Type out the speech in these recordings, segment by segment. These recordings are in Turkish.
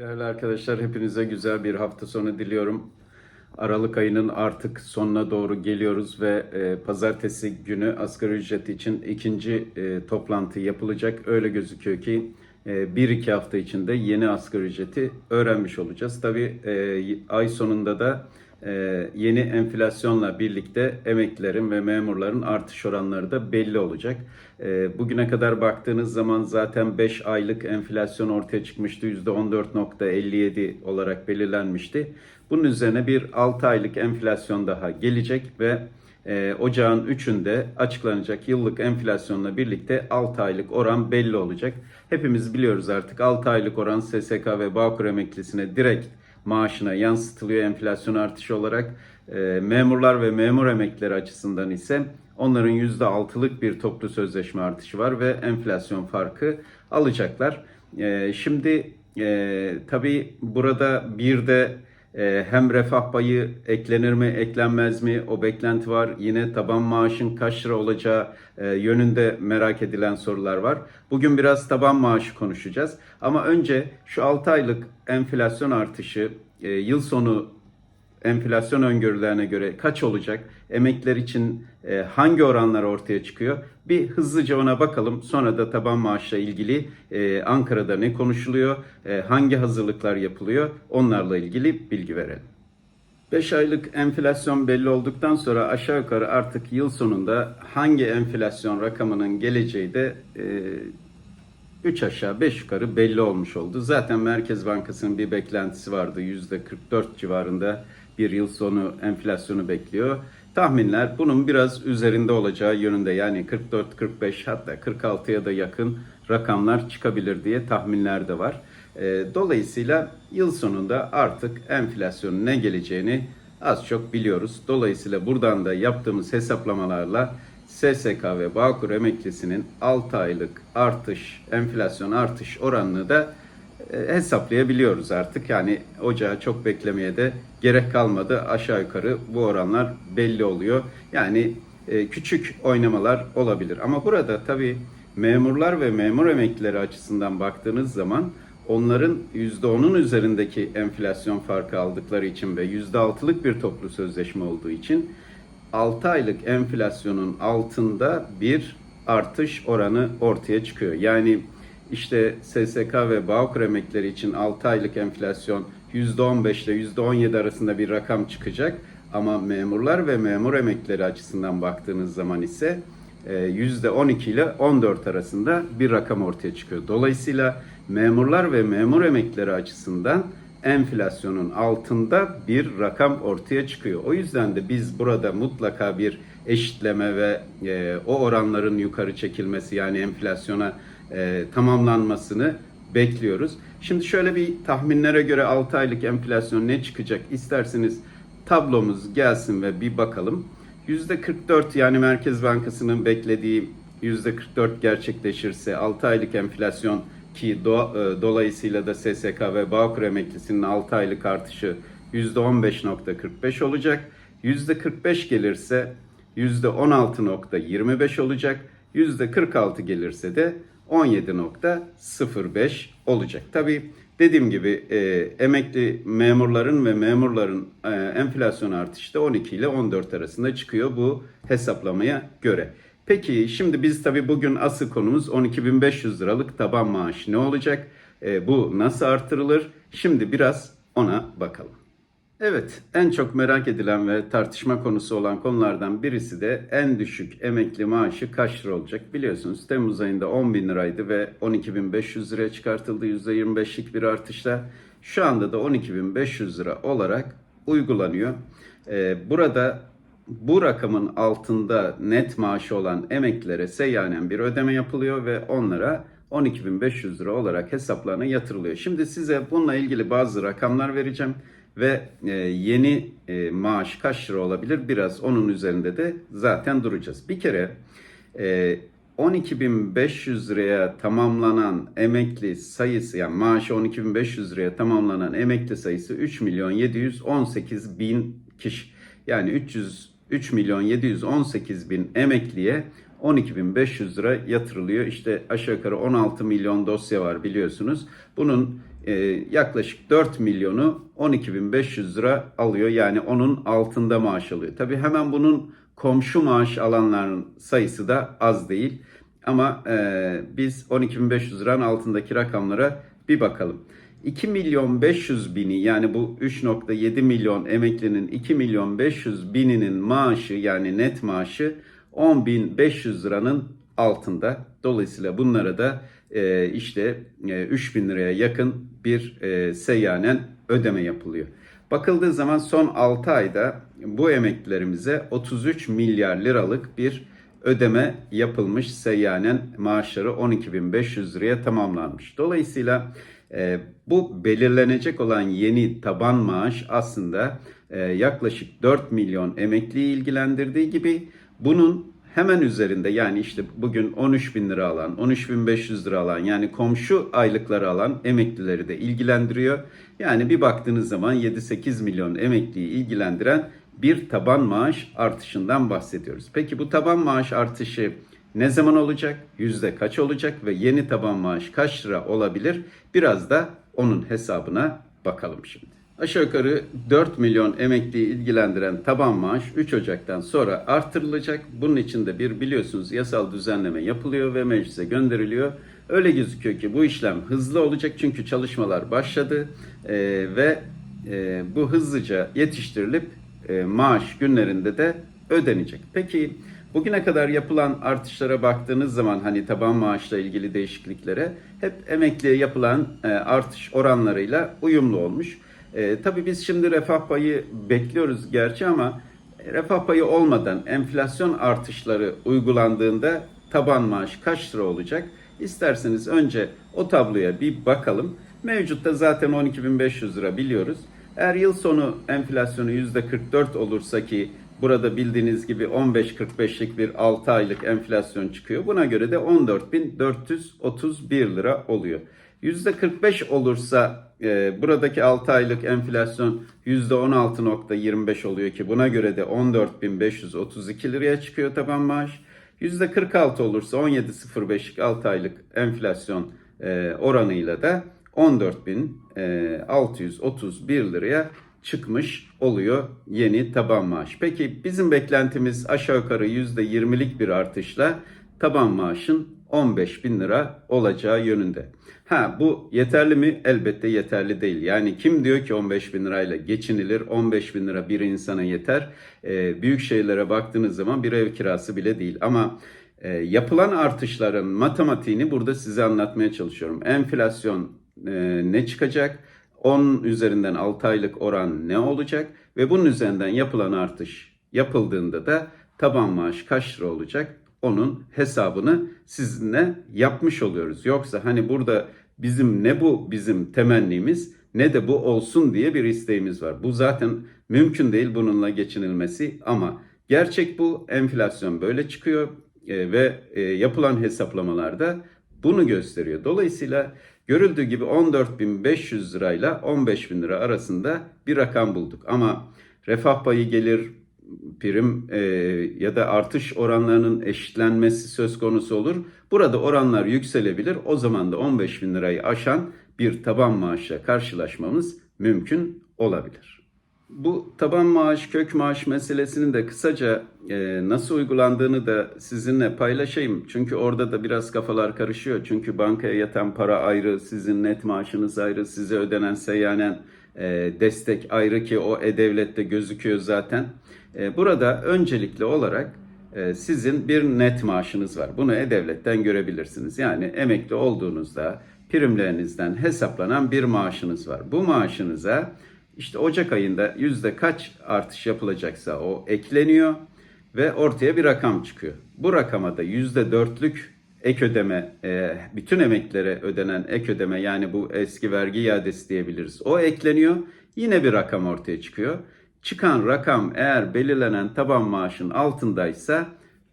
Değerli arkadaşlar hepinize güzel bir hafta sonu diliyorum. Aralık ayının artık sonuna doğru geliyoruz ve e, pazartesi günü asgari ücret için ikinci e, toplantı yapılacak. Öyle gözüküyor ki e, bir iki hafta içinde yeni asgari ücreti öğrenmiş olacağız. Tabii e, ay sonunda da yeni enflasyonla birlikte emeklilerin ve memurların artış oranları da belli olacak. E, bugüne kadar baktığınız zaman zaten 5 aylık enflasyon ortaya çıkmıştı. %14.57 olarak belirlenmişti. Bunun üzerine bir 6 aylık enflasyon daha gelecek ve e, ocağın 3'ünde açıklanacak yıllık enflasyonla birlikte 6 aylık oran belli olacak. Hepimiz biliyoruz artık 6 aylık oran SSK ve Bağkur emeklisine direkt maaşına yansıtılıyor enflasyon artışı olarak. E, memurlar ve memur emeklileri açısından ise onların %6'lık bir toplu sözleşme artışı var ve enflasyon farkı alacaklar. E, şimdi e, tabii burada bir de hem refah payı eklenir mi eklenmez mi o beklenti var. Yine taban maaşın kaç lira olacağı e, yönünde merak edilen sorular var. Bugün biraz taban maaşı konuşacağız. Ama önce şu 6 aylık enflasyon artışı e, yıl sonu enflasyon öngörülerine göre kaç olacak? Emekler için e, hangi oranlar ortaya çıkıyor? Bir hızlıca ona bakalım. Sonra da taban maaşla ilgili e, Ankara'da ne konuşuluyor? E, hangi hazırlıklar yapılıyor? Onlarla ilgili bilgi verelim. 5 aylık enflasyon belli olduktan sonra aşağı yukarı artık yıl sonunda hangi enflasyon rakamının geleceği de e, 3 aşağı 5 yukarı belli olmuş oldu. Zaten Merkez Bankası'nın bir beklentisi vardı. %44 civarında bir yıl sonu enflasyonu bekliyor. Tahminler bunun biraz üzerinde olacağı yönünde. Yani 44-45 hatta 46'ya da yakın rakamlar çıkabilir diye tahminler de var. E, Dolayısıyla yıl sonunda artık enflasyonun ne geleceğini az çok biliyoruz. Dolayısıyla buradan da yaptığımız hesaplamalarla SSK ve Bağkur emeklisinin 6 aylık artış, enflasyon artış oranını da hesaplayabiliyoruz artık. Yani ocağı çok beklemeye de gerek kalmadı. Aşağı yukarı bu oranlar belli oluyor. Yani e, küçük oynamalar olabilir. Ama burada tabii memurlar ve memur emeklileri açısından baktığınız zaman onların %10'un üzerindeki enflasyon farkı aldıkları için ve %6'lık bir toplu sözleşme olduğu için 6 aylık enflasyonun altında bir artış oranı ortaya çıkıyor. Yani işte SSK ve Bağkur emekleri için 6 aylık enflasyon %15 ile %17 arasında bir rakam çıkacak. Ama memurlar ve memur emekleri açısından baktığınız zaman ise %12 ile 14 arasında bir rakam ortaya çıkıyor. Dolayısıyla memurlar ve memur emekleri açısından enflasyonun altında bir rakam ortaya çıkıyor. O yüzden de biz burada mutlaka bir eşitleme ve e, o oranların yukarı çekilmesi yani enflasyona e, tamamlanmasını bekliyoruz. Şimdi şöyle bir tahminlere göre 6 aylık enflasyon ne çıkacak isterseniz tablomuz gelsin ve bir bakalım. %44 yani Merkez Bankası'nın beklediği %44 gerçekleşirse 6 aylık enflasyon ki do, e, dolayısıyla da SSK ve Bağkur emeklisinin 6 aylık artışı %15.45 olacak. %45 gelirse %16.25 olacak. %46 gelirse de 17.05 olacak. Tabii dediğim gibi e, emekli memurların ve memurların e, enflasyon artışı da 12 ile 14 arasında çıkıyor bu hesaplamaya göre. Peki şimdi biz tabii bugün asıl konumuz 12.500 liralık taban maaş ne olacak? E, bu nasıl artırılır? Şimdi biraz ona bakalım. Evet, en çok merak edilen ve tartışma konusu olan konulardan birisi de en düşük emekli maaşı kaç lira olacak? Biliyorsunuz Temmuz ayında 10 bin liraydı ve 12.500 liraya çıkartıldı %25'lik bir artışla. Şu anda da 12.500 lira olarak uygulanıyor. Ee, burada bu rakamın altında net maaşı olan emeklilere seyyanen bir ödeme yapılıyor ve onlara 12.500 lira olarak hesaplarına yatırılıyor. Şimdi size bununla ilgili bazı rakamlar vereceğim ve e, yeni e, maaş kaç lira olabilir biraz onun üzerinde de zaten duracağız. Bir kere e, 12.500 liraya tamamlanan emekli sayısı yani maaşı 12.500 liraya tamamlanan emekli sayısı 3 milyon 718 bin kişi. Yani 300 3 milyon 718 bin emekliye 12.500 lira yatırılıyor. İşte aşağı yukarı 16 milyon dosya var biliyorsunuz. Bunun e, yaklaşık 4 milyonu 12.500 lira alıyor. Yani onun altında maaş alıyor. Tabii hemen bunun komşu maaş alanların sayısı da az değil. Ama e, biz 12.500 liranın altındaki rakamlara bir bakalım. 2 milyon 500 bini yani bu 3.7 milyon emeklinin 2 milyon 500 bininin maaşı yani net maaşı 10.500 liranın altında. Dolayısıyla bunlara da e, işte e, 3000 liraya yakın bir e, seyyanen ödeme yapılıyor. Bakıldığı zaman son 6 ayda bu emeklilerimize 33 milyar liralık bir ödeme yapılmış seyyanen maaşları 12.500 liraya tamamlanmış. Dolayısıyla e, bu belirlenecek olan yeni taban maaş aslında e, yaklaşık 4 milyon emekliyi ilgilendirdiği gibi bunun hemen üzerinde yani işte bugün 13 bin lira alan, 13 bin 500 lira alan yani komşu aylıkları alan emeklileri de ilgilendiriyor. Yani bir baktığınız zaman 7-8 milyon emekliyi ilgilendiren bir taban maaş artışından bahsediyoruz. Peki bu taban maaş artışı ne zaman olacak? Yüzde kaç olacak ve yeni taban maaş kaç lira olabilir? Biraz da onun hesabına bakalım şimdi. Aşağı yukarı 4 milyon emekliyi ilgilendiren taban maaş 3 Ocak'tan sonra artırılacak. Bunun için de bir biliyorsunuz yasal düzenleme yapılıyor ve meclise gönderiliyor. Öyle gözüküyor ki bu işlem hızlı olacak çünkü çalışmalar başladı Ee, ve e, bu hızlıca yetiştirilip e, maaş günlerinde de ödenecek. Peki bugüne kadar yapılan artışlara baktığınız zaman hani taban maaşla ilgili değişikliklere hep emekliye yapılan e, artış oranlarıyla uyumlu olmuş. E, tabii biz şimdi refah payı bekliyoruz gerçi ama refah payı olmadan enflasyon artışları uygulandığında taban maaş kaç lira olacak? İsterseniz önce o tabloya bir bakalım. Mevcutta zaten 12.500 lira biliyoruz. Eğer yıl sonu enflasyonu %44 olursa ki burada bildiğiniz gibi 15-45'lik bir 6 aylık enflasyon çıkıyor. Buna göre de 14.431 lira oluyor. %45 olursa e, buradaki 6 aylık enflasyon %16.25 oluyor ki buna göre de 14.532 liraya çıkıyor taban maaş. %46 olursa 17.05'lik 6 aylık enflasyon e, oranıyla da 14.631 liraya çıkmış oluyor yeni taban maaş. Peki bizim beklentimiz aşağı yukarı %20'lik bir artışla taban maaşın 15 bin lira olacağı yönünde. Ha bu yeterli mi? Elbette yeterli değil. Yani kim diyor ki 15 bin lirayla geçinilir? 15 bin lira bir insana yeter. Ee, büyük şeylere baktığınız zaman bir ev kirası bile değil. Ama e, yapılan artışların matematiğini burada size anlatmaya çalışıyorum. Enflasyon e, ne çıkacak? 10 üzerinden 6 aylık oran ne olacak? Ve bunun üzerinden yapılan artış yapıldığında da taban maaş kaç lira olacak? Onun hesabını sizinle yapmış oluyoruz. Yoksa hani burada bizim ne bu bizim temennimiz ne de bu olsun diye bir isteğimiz var. Bu zaten mümkün değil bununla geçinilmesi ama gerçek bu enflasyon böyle çıkıyor e, ve e, yapılan hesaplamalarda bunu gösteriyor. Dolayısıyla görüldüğü gibi 14.500 lirayla 15.000 lira arasında bir rakam bulduk. Ama refah payı gelir, prim e, ya da artış oranlarının eşitlenmesi söz konusu olur. Burada oranlar yükselebilir. O zaman da 15 bin lirayı aşan bir taban maaşla karşılaşmamız mümkün olabilir. Bu taban maaş, kök maaş meselesinin de kısaca e, nasıl uygulandığını da sizinle paylaşayım. Çünkü orada da biraz kafalar karışıyor. Çünkü bankaya yatan para ayrı, sizin net maaşınız ayrı, size ödenen seyyanen e, destek ayrı ki o e-devlette gözüküyor zaten. E, burada öncelikli olarak e, sizin bir net maaşınız var. Bunu e-devletten görebilirsiniz. Yani emekli olduğunuzda primlerinizden hesaplanan bir maaşınız var. Bu maaşınıza işte Ocak ayında yüzde kaç artış yapılacaksa o ekleniyor ve ortaya bir rakam çıkıyor. Bu rakama da yüzde dörtlük ek ödeme, e, bütün emeklilere ödenen ek ödeme yani bu eski vergi iadesi diyebiliriz. O ekleniyor. Yine bir rakam ortaya çıkıyor. Çıkan rakam eğer belirlenen taban maaşın altındaysa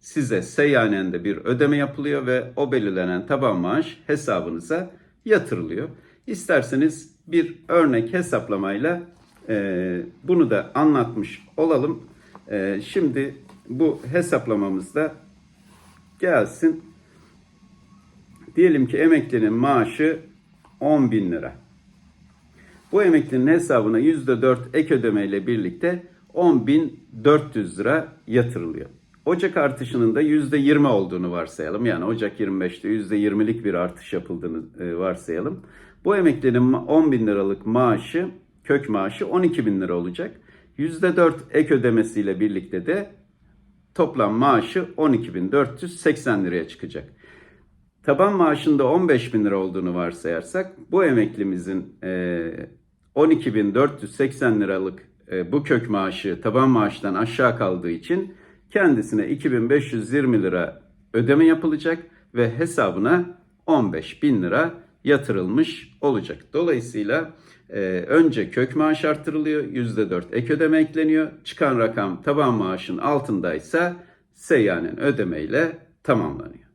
size seyyanen de bir ödeme yapılıyor ve o belirlenen taban maaş hesabınıza yatırılıyor. İsterseniz bir örnek hesaplamayla e, bunu da anlatmış olalım. E, şimdi bu hesaplamamızda gelsin. Diyelim ki emeklinin maaşı 10 bin lira. Bu emeklinin hesabına %4 ek ödeme ile birlikte 10.400 lira yatırılıyor. Ocak artışının da %20 olduğunu varsayalım. Yani Ocak 25'te %20'lik bir artış yapıldığını e, varsayalım. Bu emeklinin 10 bin liralık maaşı, kök maaşı 12 bin lira olacak. %4 ek ödemesiyle birlikte de toplam maaşı 12.480 liraya çıkacak. Taban maaşında 15 bin lira olduğunu varsayarsak bu emeklimizin e, 12.480 liralık e, bu kök maaşı taban maaştan aşağı kaldığı için kendisine 2520 lira ödeme yapılacak ve hesabına 15 bin lira yatırılmış olacak. Dolayısıyla e, önce kök maaş artırılıyor, %4 ek ödeme ekleniyor. Çıkan rakam taban maaşın altındaysa seyyanen ödemeyle tamamlanıyor.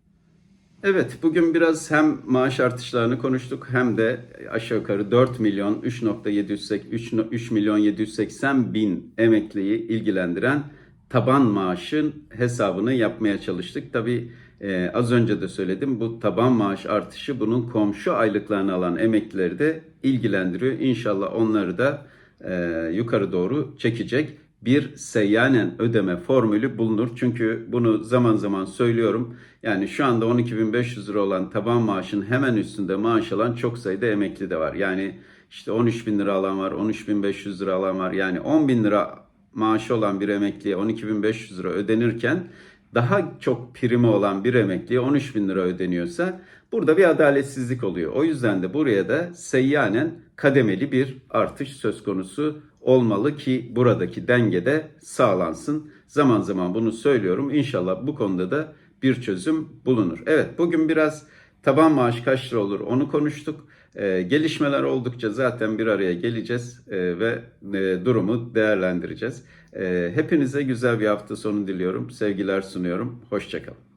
Evet, bugün biraz hem maaş artışlarını konuştuk hem de aşağı yukarı 4 milyon 3.703 3 milyon 780 bin emekliyi ilgilendiren taban maaşın hesabını yapmaya çalıştık. Tabii e, az önce de söyledim bu taban maaş artışı bunun komşu aylıklarını alan emeklileri de ilgilendiriyor. İnşallah onları da e, yukarı doğru çekecek bir seyyanen ödeme formülü bulunur. Çünkü bunu zaman zaman söylüyorum. Yani şu anda 12.500 lira olan taban maaşın hemen üstünde maaş alan çok sayıda emekli de var. Yani işte 13.000 lira alan var, 13.500 lira alan var. Yani 10.000 lira maaşı olan bir emekliye 12.500 lira ödenirken daha çok primi olan bir emekliye 13 bin lira ödeniyorsa burada bir adaletsizlik oluyor. O yüzden de buraya da seyyanen kademeli bir artış söz konusu olmalı ki buradaki dengede sağlansın. Zaman zaman bunu söylüyorum. İnşallah bu konuda da bir çözüm bulunur. Evet bugün biraz taban maaş kaç lira olur onu konuştuk. Ee, gelişmeler oldukça zaten bir araya geleceğiz e, ve e, durumu değerlendireceğiz. E, hepinize güzel bir hafta sonu diliyorum. Sevgiler sunuyorum. Hoşçakalın.